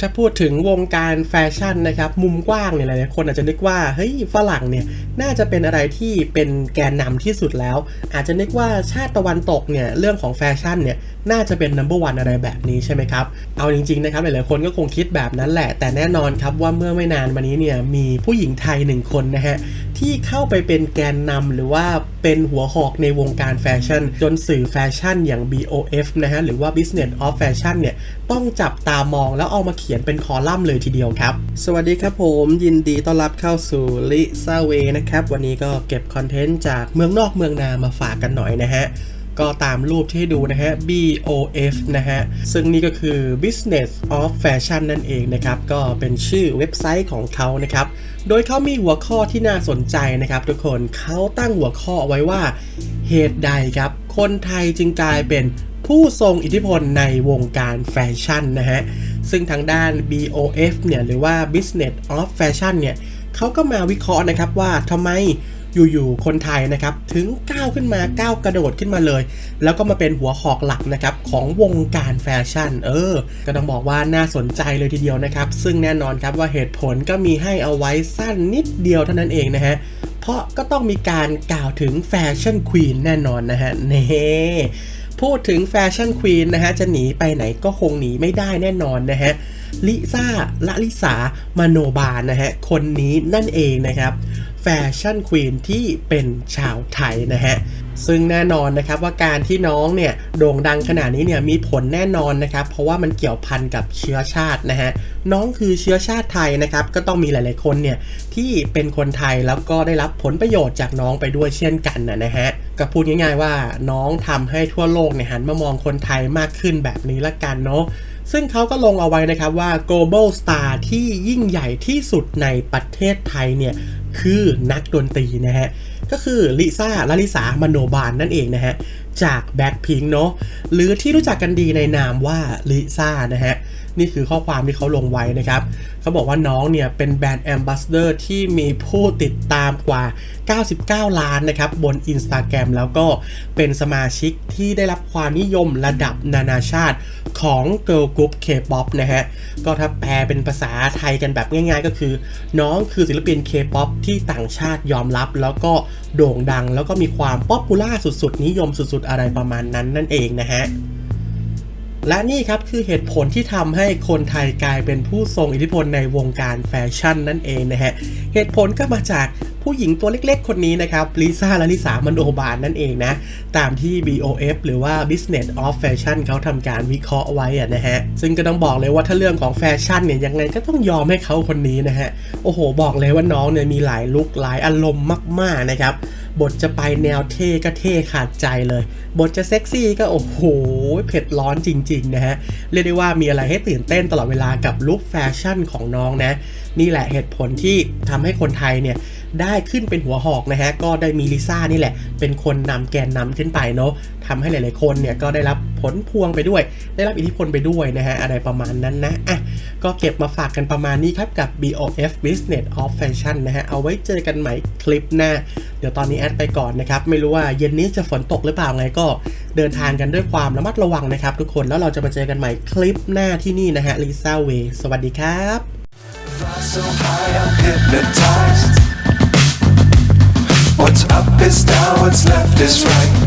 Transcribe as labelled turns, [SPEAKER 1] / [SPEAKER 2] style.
[SPEAKER 1] ถ้าพูดถึงวงการแฟชั่นนะครับมุมกว้างเนี่ยหลายคนอาจจะนึกว่าเฮ้ยฝรั่งเนี่ยน่าจะเป็นอะไรที่เป็นแกนนำที่สุดแล้ว อาจจะนึกว่าชาติตะวันตกเนี่ยเรื่องของแฟชั่นเนี่ยน่าจะเป็น number one อะไรแบบนี้ใช่ไหมครับ เอาจริงๆนะครับหลายๆคนก็คงคิดแบบนั้นแหละ แต่แน่นอนครับว่าเมื่อไม่นานมานี้เนี่ยมีผู้หญิงไทยหนึ่งคนนะฮะ ที่เข้าไปเป็นแกนนำหรือว่าเป็นหัวหอกในวงการแฟชั่น จนสื่อแฟชั่นอย่าง BOF นะฮะ หรือว่า Business of Fashion เนี่ย ต้องจับตามองแล้วเอามาเขียนเป็นคอลัมน์เลยทีเดียวครับ สวัสดีครับผมยินดีต้อนรับเข้าสู่ลิซาเวนะครับ วันนี้ก็เก็บคอนเทนต์จากเมืองนอกเมืองนามาฝากกันหน่อยนะฮะ ก็ตามรูปที่ให้ดูนะฮะ BOF นะฮะ ซึ่งนี่ก็คือ Business of Fashion นั่นเองนะครับ ก็เป็นชื่อเว็บไซต์ของเขานะครับ โดยเขามีหัวข้อที่น่าสนใจนะครับทุกคน เขาตั้งหัวข้อไว้ว่า เหตุใดครับ คนไทยจึงกลายเป็นผู้ทรงอิทธิพลในวงการแฟชั่นนะฮะ ซึ่งทางด้าน BOF เนี่ยหรือว่า Business of Fashion เนี่ยเขาก็มาวิเคราะห์นะครับว่าทำไม อยู่ๆคนไทยนะครับถึงก้าวขึ้นมาก้าวกระโดดขึ้นมาเลย แล้วก็มาเป็นหัวหอกหลักนะครับของวงการแฟชั่น เออ ก็ต้องบอกว่าน่าสนใจเลยทีเดียวนะครับ ซึ่งแน่นอนครับว่าเหตุผลก็มีให้เอาไว้สั้นนิดเดียวเท่านั้นเองนะฮะเพราะก็ต้องมีการกล่าวถึงแฟชั่นควีนแน่นอนนะฮะเน่พูดถึงแฟชั่นควีนนะฮะจะหนีไปไหนก็คงหนีไม่ได้แน่นอนนะฮะลิซ่าละลิสามโนบาลนะฮะคนนี้นั่นเองนะครับ แฟชั่นควีนที่เป็นชาวไทยนะฮะ ซึ่งแน่นอนนะครับว่าการที่น้องเนี่ยโด่งดังขนาดนี้เนี่ยมีผลแน่นอนนะครับ เพราะว่ามันเกี่ยวพันกับเชื้อชาตินะฮะ น้องคือเชื้อชาติไทยนะครับ ก็ต้องมีหลาย ๆ คนเนี่ยที่เป็นคนไทยแล้วก็ได้รับผลประโยชน์จากน้องไปด้วยเช่นกันนะนะฮะก็พูดง่าย ๆ ว่าน้องทำให้ทั่วโลกเนี่ยหันมามองคนไทยมากขึ้นแบบนี้ละกันเนาะซึ่งเขาก็ลงเอาไว้นะครับว่า global star ที่ยิ่งใหญ่ที่สุดในประเทศไทยเนี่ย คือนักดนตรีนะฮะ ก็คือลิซ่าลาลิสามโนบาลนั่นเองนะฮะจาก Blackpink เนาะหรือที่รู้จักกันดีในนามว่าลิซ่านะฮะ นี่คือข้อความที่เขาลงไว้นะครับ เขาบอกว่าน้องเนี่ยเป็นแบรนด์แอมบาสเดอร์ที่มีผู้ติดตามกว่า 99 ล้านนะครับ บน Instagram แล้วก็เป็นสมาชิกที่ได้รับความนิยมระดับนานาชาติของ Girl Group K-pop นะฮะ ก็ถ้าแปลเป็นภาษาไทยกันแบบง่ายๆ ก็คือ น้องคือศิลปิน K-pop ที่ต่างชาติยอมรับ แล้วก็โด่งดัง แล้วก็มีความป๊อปปูล่าสุดๆ นิยมสุดๆอะไรประมาณนั้นนั่นเองนะฮะและนี่ครับคือเหตุผลที่ทำให้คนไทยกลายเป็นผู้ทรงอิทธิพลในวงการแฟชั่นนั่นเองนะฮะ เหตุผลก็มาจากผู้หญิงตัวเล็กๆ คนนี้นะครับลิซ่าลาลิสามโนบาลนั่นเองนะ ตามที่ BOF หรือว่า Business of Fashion เขาทำการวิเคราะห์ไว้อะนะฮะ ซึ่งก็ต้องบอกเลยว่าถ้าเรื่องของแฟชั่นเนี่ยยังไงก็ต้องยอมให้เขาคนนี้นะฮะ โอ้โห บอกเลยว่าน้องเนี่ยมีหลายลุคหลายอารมณ์มากๆนะครับ บทจะไปแนวเท่ก็เท่ขาดใจเลย บทจะเซ็กซี่ก็โอ้โห เผ็ดร้อนจริง ๆ นะฮะ เรียกได้ว่ามีอะไรให้ตื่นเต้นตลอดเวลากับลุคแฟชั่นของน้องนะ นี่แหละเหตุผลที่ทำให้คนไทยเนี่ย ได้ขึ้นเป็นหัวหอกนะฮะ ก็ได้มีลิซ่านี่แหละ เป็นคนนำแกนนำขึ้นไปเนาะทำให้หลาย ๆ คนเนี่ยก็ได้รับผลพวงไปด้วย ได้รับอิทธิพลไปด้วยนะฮะ อะไรประมาณนั้นนะอะก็เก็บมาฝากกันประมาณนี้ครับกับ BOF Business of Fashion นะฮะ เอาไว้เจอกันใหม่คลิปหน้า เดี๋ยวตอนนี้แอดไปก่อนนะครับ ไม่รู้ว่าเย็นนี้จะฝนตกหรือเปล่าไงก็เดินทางกันด้วยความระมัดระวังนะครับทุกคนแล้วเราจะมาเจอกันใหม่คลิปหน้าที่นี่นะฮะ Lisa Way สวัสดีครับ
[SPEAKER 2] So high, I'm hypnotized. What's left is right.